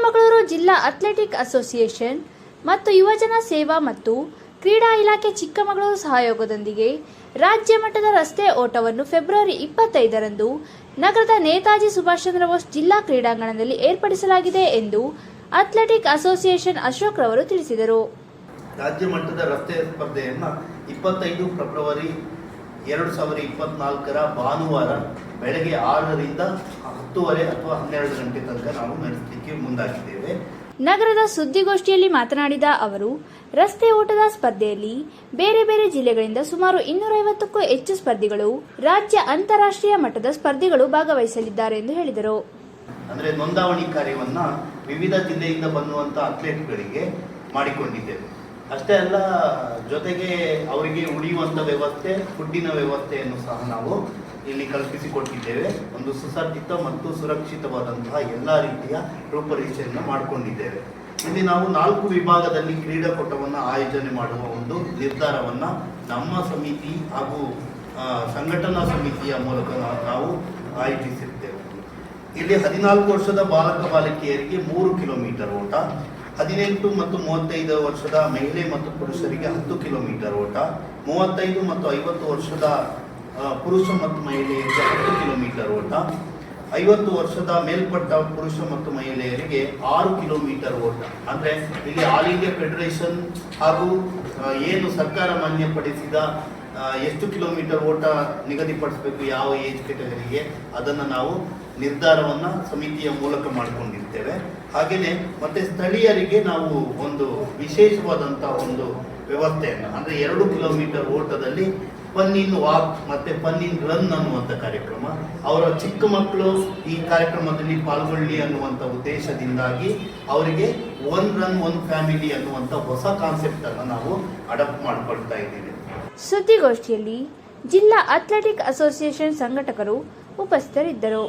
ಜಿಲ್ಲಾ athletic association ಮತ್ತು ಯುವಜನ ಸೇವಾ ಮತ್ತು ಕ್ರೀಡಾ ಇಲಾಖೆ ಚಿಕ್ಕಮಗಳೂರು ಸಹಯೋಗದೊಂದಿಗೆ ರಾಜ್ಯ ಮಟ್ಟದ ರಸ್ತೆ ಓಟವನ್ನು ಫೆಬ್ರವರಿ ಇಪ್ಪತ್ತೈದರಂದು ನಗರದ ನೇತಾಜಿ ಸುಭಾಷ್ ಚಂದ್ರ ಬೋಸ್ ಜಿಲ್ಲಾ ಕ್ರೀಡಾಂಗಣದಲ್ಲಿ ಏರ್ಪಡಿಸಲಾಗಿದೆ ಎಂದು ಅಥ್ಲೆಟಿಕ್ ಅಸೋಸಿಯೇಷನ್ ಅಶೋಕ್ ರವರು ತಿಳಿಸಿದರು. ರಾಜ್ಯ ಮಟ್ಟದ ರಸ್ತೆ ಸ್ಪರ್ಧೆಯನ್ನು ಇಪ್ಪತ್ತೈದು ಫೆಬ್ರವರಿ ಎರಡು ಸಾವಿರದ ಇಪ್ಪತ್ನಾಲ್ಕರ ಭಾನುವಾರ ಬೆಳಗ್ಗೆ ಆರರಿಂದ ಹತ್ತುವರೆ ಅಥವಾ ಹನ್ನೆರಡು ಗಂಟೆ ತನಕ ನಾವು ನಡೆಸಲಿಕ್ಕೆ ಮುಂದಾಗಿದ್ದೇವೆ. ನಗರದ ಸುದ್ದಿಗೋಷ್ಠಿಯಲ್ಲಿ ಮಾತನಾಡಿದ ಅವರು ರಸ್ತೆ ಓಟದ ಸ್ಪರ್ಧೆಯಲ್ಲಿ ಬೇರೆ ಬೇರೆ ಜಿಲ್ಲೆಗಳಿಂದ ಸುಮಾರು ಇನ್ನೂರೈವತ್ತಕ್ಕೂ ಹೆಚ್ಚು ಸ್ಪರ್ಧಿಗಳು ರಾಜ್ಯ ಅಂತಾರಾಷ್ಟ್ರೀಯ ಮಟ್ಟದ ಸ್ಪರ್ಧಿಗಳು ಭಾಗವಹಿಸಲಿದ್ದಾರೆ ಎಂದು ಹೇಳಿದರು. ಅಂದರೆ ನೋಂದಾವಣಿ ಕಾರ್ಯವನ್ನ ವಿವಿಧ ಜಿಲ್ಲೆಯಿಂದ ಬಂದುವಂಥ ಅಥ್ಲೆಟ್ಗಳಿಗೆ ಮಾಡಿಕೊಂಡಿದ್ದೇವೆ. ಅಷ್ಟೇ ಅಲ್ಲ, ಜೊತೆಗೆ ಅವರಿಗೆ ಉಳಿಯುವಂಥ ವ್ಯವಸ್ಥೆ ಫುಡ್ಡಿನ ವ್ಯವಸ್ಥೆಯನ್ನು ಸಹ ನಾವು ಇಲ್ಲಿ ಕಲ್ಪಿಸಿಕೊಟ್ಟಿದ್ದೇವೆ. ಒಂದು ಸುಸಜ್ಜಿತ ಮತ್ತು ಸುರಕ್ಷಿತವಾದಂತಹ ಎಲ್ಲ ರೀತಿಯ ರೂಪರೇಷೆಯನ್ನು ಮಾಡಿಕೊಂಡಿದ್ದೇವೆ. ಇಲ್ಲಿ ನಾವು ನಾಲ್ಕು ವಿಭಾಗದಲ್ಲಿ ಕ್ರೀಡಾಕೂಟವನ್ನು ಆಯೋಜನೆ ಮಾಡುವ ಒಂದು ನಿರ್ಧಾರವನ್ನು ನಮ್ಮ ಸಮಿತಿ ಹಾಗೂ ಸಂಘಟನಾ ಸಮಿತಿಯ ಮೂಲಕ ನಾವು- ಆಯೋಜಿಸಿರ್ತೇವೆ. ಇಲ್ಲಿ ಹದಿನಾಲ್ಕು ವರ್ಷದ ಬಾಲಕ ಬಾಲಕಿಯರಿಗೆ ಮೂರು ಕಿಲೋಮೀಟರ್ ಓಟ ಹದಿನೆಂಟು ಮತ್ತು ಮೂವತ್ತೈದು ವರ್ಷದ ಮಹಿಳೆ ಮತ್ತು ಪುರುಷರಿಗೆ ಹತ್ತು ಕಿಲೋಮೀಟರ್ ಓಟ, ಮೂವತ್ತೈದು ಮತ್ತು ಐವತ್ತು ವರ್ಷದ ಪುರುಷ ಮತ್ತು ಮಹಿಳೆಯರಿಗೆ ಹತ್ತು ಕಿಲೋಮೀಟರ್ ಓಟ, ಐವತ್ತು ವರ್ಷದ ಮೇಲ್ಪಟ್ಟ ಪುರುಷ ಮತ್ತು ಮಹಿಳೆಯರಿಗೆ ಆರು ಕಿಲೋಮೀಟರ್ ಓಟ. ಅಂದರೆ ಇಲ್ಲಿ ಆಲ್ ಇಂಡಿಯಾ ಫೆಡರೇಷನ್ ಹಾಗೂ ಏನು ಸರ್ಕಾರ ಮಾನ್ಯಪಡಿಸಿದ ಎಷ್ಟು ಕಿಲೋಮೀಟರ್ ಓಟ ನಿಗದಿಪಡಿಸಬೇಕು, ಯಾವ ಏಜ್ ಕೆಟಗರಿಗೆ ಅದನ್ನು ನಾವು ನಿರ್ಧಾರವನ್ನು ಸಮಿತಿಯ ಮೂಲಕ ಮಾಡಿಕೊಂಡಿರ್ತೇವೆ. ಹಾಗೆಯೇ ಮತ್ತೆ ಸ್ಥಳೀಯರಿಗೆ ನಾವು ಒಂದು ವಿಶೇಷವಾದಂಥ ಒಂದು ವ್ಯವಸ್ಥೆಯನ್ನು, ಅಂದರೆ ಎರಡು ಕಿಲೋಮೀಟರ್ ಓಟದಲ್ಲಿ ಇನ್ ವಾಕ್ ಮತ್ತೆ ಪನ್ನಿನ್ ರನ್ ಅನ್ನುವಂಥ ಕಾರ್ಯಕ್ರಮ, ಅವರ ಚಿಕ್ಕ ಮಕ್ಕಳು ಈ ಕಾರ್ಯಕ್ರಮದಲ್ಲಿ ಪಾಲ್ಗೊಳ್ಳಿ ಅನ್ನುವಂಥ ಉದ್ದೇಶದಿಂದಾಗಿ ಅವರಿಗೆ ಒನ್ ರನ್ ಒನ್ ಫ್ಯಾಮಿಲಿ ಅನ್ನುವಂಥ ಹೊಸ ಕಾನ್ಸೆಪ್ಟ್ ಅನ್ನು ನಾವು ಅಡಾಪ್ಟ್ ಮಾಡಿಕೊಳ್ತಾ ಇದ್ದೀವಿ. ಸುದ್ದಿಗೋಷ್ಠಿಯಲ್ಲಿ ಜಿಲ್ಲಾ ಅಥ್ಲೆಟಿಕ್ ಅಸೋಸಿಯೇಷನ್ ಸಂಘಟಕರು ಉಪಸ್ಥಿತರಿದ್ದರು.